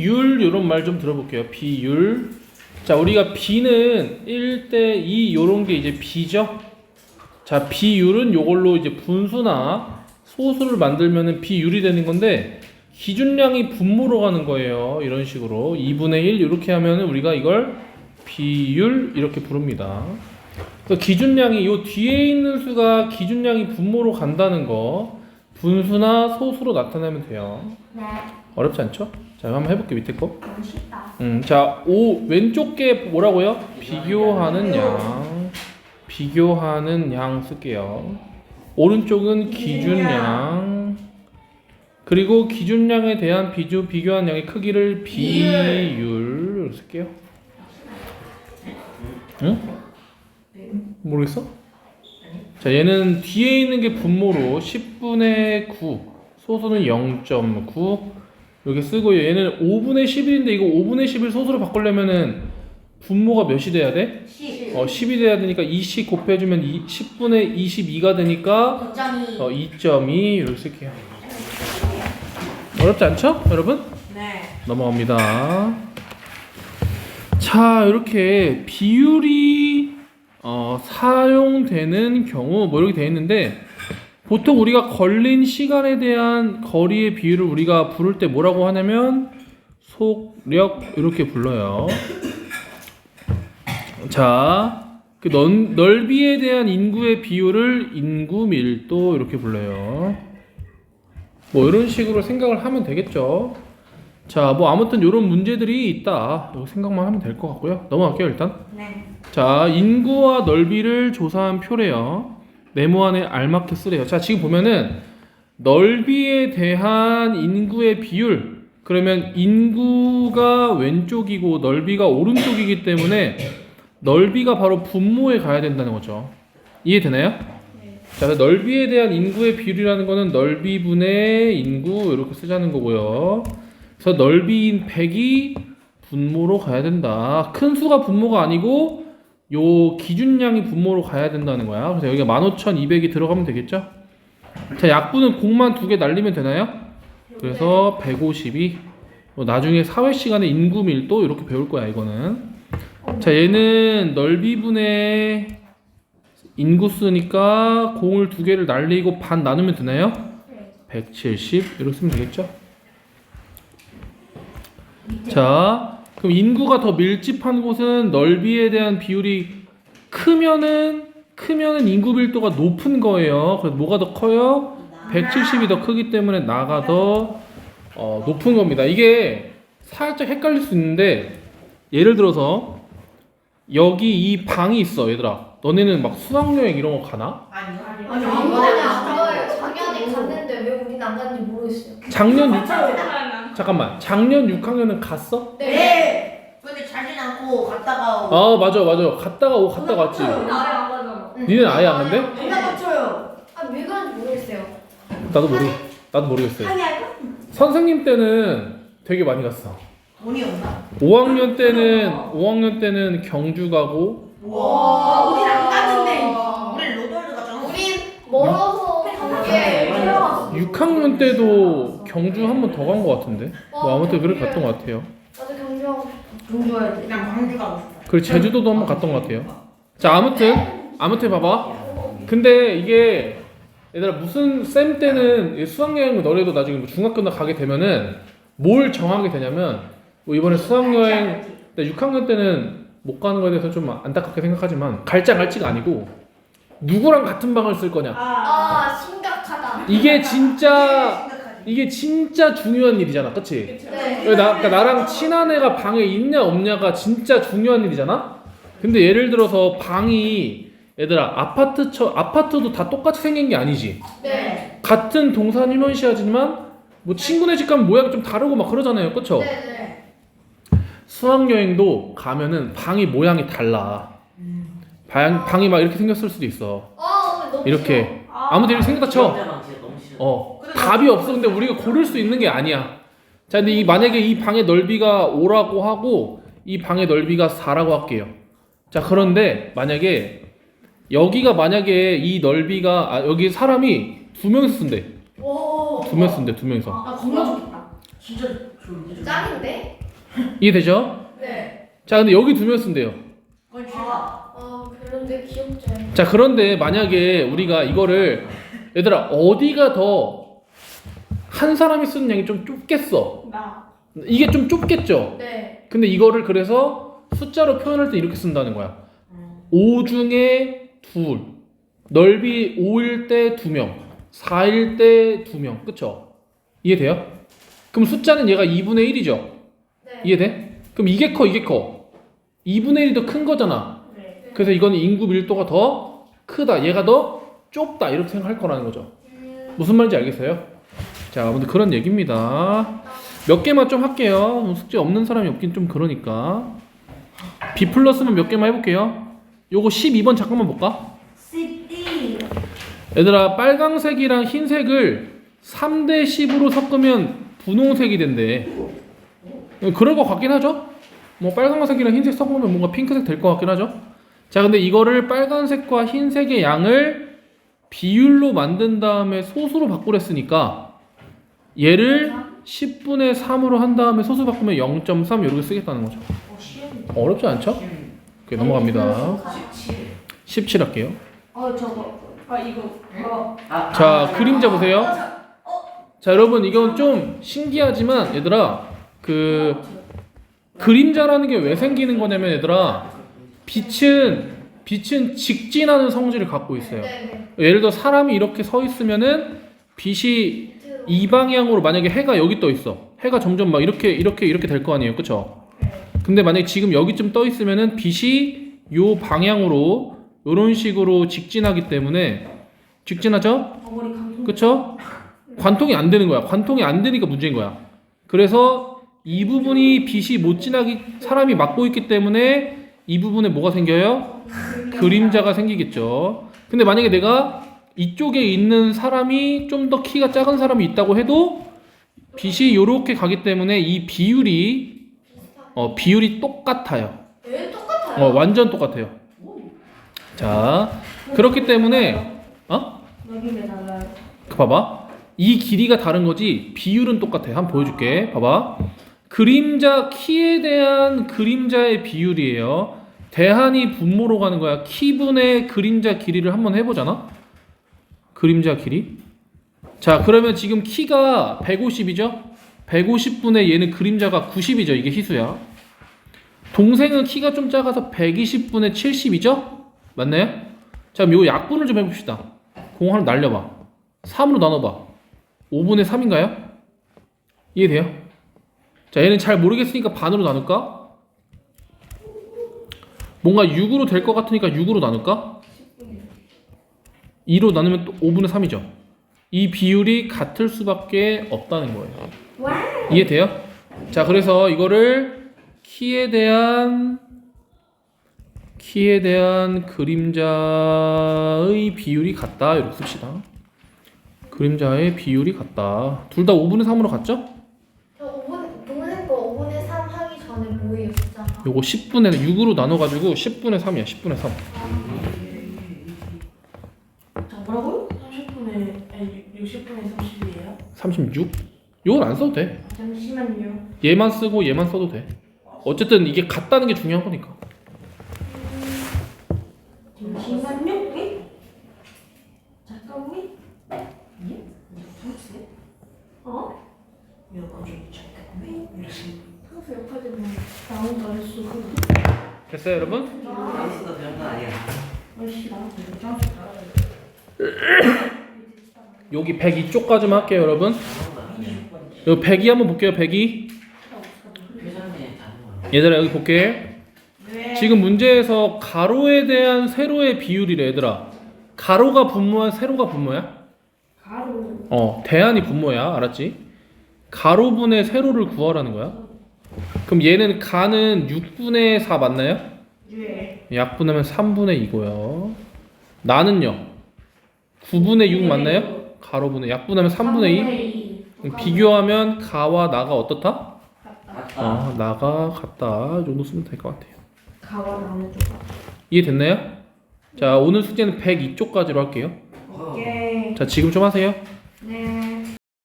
비율 이런 말 좀 들어볼게요. 비율. 자, 우리가 B는 1대 2 요런 게 이제 B죠. 자, 비율은 요걸로 이제 분수나 소수를 만들면은 비율이 되는 건데 기준량이 분모로 가는 거예요. 이런 식으로 2분의 1 이렇게 하면은 우리가 이걸 비율 이렇게 부릅니다. 그래서 기준량이 요 뒤에 있는 수가 기준량이 분모로 간다는 거 분수나 소수로 나타내면 돼요. 네. 어렵지 않죠? 자, 한번 해볼게 밑에 거. 너무 쉽다. 음, 자, 오 왼쪽 게 뭐라고요? 비교하는 양. 비교하는 양 쓸게요. 오른쪽은 기준량. 그리고 기준량에 대한 비교 비교한 양의 크기를 비율 쓸게요. 응? 모르겠어? 자, 얘는 뒤에 있는 게 분모로 10분의 9, 소수는 0.9 이렇게 쓰고 얘는 5분의 11인데 이거 5분의 11 소수로 바꾸려면은 분모가 몇이 돼야 돼? 10. 어, 10이 돼야 되니까 20 곱해주면 이, 10분의 22가 되니까 9.2. 어, 2.2 이렇게 쓸게요. 어렵지 않죠, 여러분? 네. 넘어갑니다. 자, 이렇게 비율이 어, 사용되는 경우 뭐 이렇게 되어 있는데 보통 우리가 걸린 시간에 대한 거리의 비율을 우리가 부를 때 뭐라고 하냐면 속력 이렇게 불러요. 자, 그 넌, 넓이에 대한 인구의 비율을 인구 밀도 이렇게 불러요. 뭐 이런 식으로 생각을 하면 되겠죠. 자, 뭐 아무튼 이런 문제들이 있다. 이거 생각만 하면 될 것 같고요. 넘어갈게요, 일단. 네. 자, 인구와 넓이를 조사한 표래요. 네모 안에 알맞게 쓰래요. 자, 지금 보면은 넓이에 대한 인구의 비율. 그러면 인구가 왼쪽이고 넓이가 오른쪽이기 때문에 넓이가 바로 분모에 가야 된다는 거죠. 이해되나요? 자, 그래서 넓이에 대한 인구의 비율이라는 거는 넓이분의 인구 이렇게 쓰자는 거고요. 그래서 넓이인 100이 분모로 가야 된다. 큰 수가 분모가 아니고 요 기준량이 분모로 가야 된다는 거야. 그래서 여기가 15,200이 들어가면 되겠죠? 자, 약분은 공만 두 개 날리면 되나요? 그래서 152. 뭐 나중에 사회 시간에 인구 밀도 이렇게 배울 거야, 이거는. 자, 얘는 넓이분의 인구수니까 공을 두 개를 날리고 반 나누면 되나요? 170 이렇게 쓰면 되겠죠? 자, 그럼 인구가 더 밀집한 곳은 넓이에 대한 비율이 크면은 크면은 인구 밀도가 높은 거예요. 그래서 뭐가 더 커요? 170이 더 크기 때문에 나가 더 어, 높은 겁니다. 이게 살짝 헷갈릴 수 있는데 예를 들어서 여기 이 방이 있어, 얘들아. 너네는 막 수학여행 이런 거 가나? 아니요. 아니, 아니요. 안 가요. 작년에 갔는데 왜 우리는 안 갔는지 모르겠어요. 작년 6 잠깐만. 작년 6학년은 갔어? 네. 않고 갔다가 오고. 아 맞아 맞아. 갔다가 오 갔다가 왔지. 응. 아예 안 가잖아. 니는 아예 안 간대? 맨날 맞춰요. 아, 왜 그런지 모르겠어요. 나도 모르 나도 모르겠어요. 한이 할까? 선생님 때는 되게 많이 갔어. 돈이 없나? 5학년 때는 5학년 때는 경주 가고 와, 우린 안 갔는데. 와. 우린 로돌드 가잖아. 우린 멀어서 필요했어. 6학년 때도 경주 한 번 더 간 것 같은데. 뭐 아무튼 그렇게 갔던 것 같아요. 경주하고 싶어. 경주해야 돼. 그냥 광주 가고 싶어. 그리고 제주도도 한번 갔던 것 같아요. 자 아무튼 아무튼 봐봐. 근데 이게 얘들아 무슨 쌤 때는 이 수학여행 너네도 나중에 뭐 중학교 나 가게 되면은 뭘 정하게 되냐면 뭐 이번에 수학여행 근데 6학년 때는 못 가는 거에 대해서 좀 안타깝게 생각하지만 갈지 안 갈지가 아니고 누구랑 같은 방을 쓸 거냐 아, 심각하다. 이게 진짜 생각하지. 이게 진짜 중요한 일이잖아 그치? 네. 왜 나, 그러니까 나랑 친한 애가 방에 있냐 없냐가 진짜 중요한 일이잖아. 근데 예를 들어서 방이 얘들아 아파트 처 아파트도 다 똑같이 생긴 게 아니지. 네. 같은 동산 일원시하지만 뭐 친구네 집 가면 모양이 좀 다르고 막 그러잖아요, 그렇죠? 네, 네. 수학 여행도 가면은 방이 모양이 달라. 방 방이 막 이렇게 생겼을 수도 있어. 아, 오늘 너무 이렇게 아무튼 이렇게 생겼다 쳐. 어 답이 없어. 근데 우리가 고를 수 있는 게 아니야. 자, 근데 이 만약에 이 방의 넓이가 5라고 하고 이 방의 넓이가 4라고 할게요. 자, 그런데 만약에 여기가 만약에 이 넓이가 아, 여기 사람이 두 명이서 쓴대. 오. 두명 쓴대, 두 명이서. 아, 겁나 좋겠다. 진짜 짱인데? 이해되죠? 네. 자 근데 여기 두면 쓴대요 그건 싫어. 아 별론데 귀엽죠. 자 그런데 만약에 우리가 이거를 얘들아 어디가 더 한 사람이 쓰는 양이 좀 좁겠어 나. 이게 좀 좁겠죠 네. 근데 이거를 그래서 숫자로 표현할 때 이렇게 쓴다는 거야 음. 5 중에 둘 넓이 5일 때 2명 4일 때 2명 그쵸? 이해돼요? 그럼 숫자는 얘가 2분의 1이죠 네. 이해돼? 그럼 이게 커 이게 커 2분의 1이 더 큰 거잖아 네. 그래서 이거는 인구 밀도가 더 크다 얘가 더 좁다 이렇게 생각할 거라는 거죠 음, 무슨 말인지 알겠어요? 자 아무튼 그런 얘기입니다 몇 개만 좀 할게요 숙제 없는 사람이 없긴 좀 그러니까 B 플러스만 몇 개만 해볼게요 요거 12번 잠깐만 볼까? 얘들아 빨강색이랑 흰색을 3대 10으로 섞으면 분홍색이 된대 그럴 것 같긴 하죠? 뭐 빨강색이랑 흰색 섞으면 뭔가 핑크색 될 것 같긴 하죠? 자 근데 이거를 빨간색과 흰색의 양을 비율로 만든 다음에 소수로 바꾸랬으니까 얘를 10분의 3으로 한 다음에 소수 바꾸면 0.3 이렇게 쓰겠다는 거죠 어. 어렵지 않죠? 오케이 넘어갑니다 17. 17 할게요 어, 저거. 아, 이거. 어. 자 그림자 보세요 자 여러분 이건 좀 신기하지만 얘들아 그 그림자라는 게 왜 생기는 거냐면 얘들아 빛은 빛은 직진하는 성질을 갖고 있어요 네. 예를 들어 사람이 이렇게 서 있으면은 빛이 네. 이 방향으로 만약에 해가 여기 떠 있어 해가 점점 막 이렇게 이렇게 이렇게 될 거 아니에요 그쵸 근데 만약에 지금 여기쯤 떠 있으면은 빛이 요 방향으로 요런 식으로 직진하기 때문에 직진하죠. 그쵸? 관통이 안 되는 거야. 관통이 안 되니까 문제인 거야. 그래서 이 부분이 빛이 못 지나기 사람이 막고 있기 때문에 이 부분에 뭐가 생겨요? 그림자가 생기겠죠. 근데 만약에 내가 이쪽에 있는 사람이 좀 더 키가 작은 사람이 있다고 해도 빛이 요렇게 가기 때문에 이 비율이 어, 비율이 똑같아요. 왜 똑같아요? 어, 완전 똑같아요. 자, 그렇기 때문에 어? 그 봐봐. 이 길이가 다른 거지 비율은 똑같아. 한번 보여줄게. 봐봐. 그림자 키에 대한 그림자의 비율이에요. 대한이 분모로 가는 거야. 키분의 그림자 길이를 한번 해보잖아. 그림자 길이. 자, 그러면 지금 키가 150이죠? 150분의 얘는 그림자가 90이죠. 이게 희수야. 동생은 키가 좀 작아서 120분의 70이죠? 맞나요? 자, 그럼 요 약분을 좀 해봅시다. 공 하나 날려봐. 3으로 나눠봐. 5분의 3인가요? 이해돼요? 자, 얘는 잘 모르겠으니까 반으로 나눌까? 뭔가 6으로 될 것 같으니까 6으로 나눌까? 2로 나누면 또 5분의 3이죠. 이 비율이 같을 수밖에 없다는 거예요. 이해돼요? 자, 그래서 이거를 키에 대한 키에 대한 그림자의 비율이 같다. 이렇게 씁시다. 그림자의 비율이 같다. 둘 다 5분의 3으로 같죠? 저 5분 동생 거 5분의 3 하기 전에 뭐예요 숫자가? 요거 10분의 6으로 나눠가지고 10분의 3이야. 10분의 3. 자, 뭐라고요? 30분에, 아니, 60분에 30이에요? 36? 요건 안 써도 돼. 잠시만요. 얘만 쓰고 얘만 써도 돼. 어쨌든 이게 같다는 게 중요한 거니까. 잠시만요. 응? 잠깐만. 예? 무슨 어? 이거 좀 잠깐만. 나온 거 알수 됐어요, 여러분? 알았어, 장난 아니야. 아이씨, 나 이거 여기 102쪽까지만 할게요, 여러분. 여기 102 한번 볼게요, 102. 회장님 다른 거. 얘들아, 여기 볼게. 왜? 지금 문제에서 가로에 대한 세로의 비율이래, 얘들아. 가로가 분모야, 세로가 분모야? 가로. 어, 대안이 분모야. 알았지? 가로분의 세로를 구하라는 거야. 그럼 얘는 가는 6분의 4 맞나요? 예. 약분하면 3분의 2고요. 나는요? 9분의 6 맞나요? 가로분의 약분하면 3분의 2. 그럼 비교하면 가와 나가 어떻다? 어, 나가 같다. 이 정도 쓰면 될 것 같아요. 가와 나는 쪽. 이해됐나요? 자, 오늘 숙제는 102쪽까지로 할게요. 오케이. 자, 지금 좀 하세요. 네.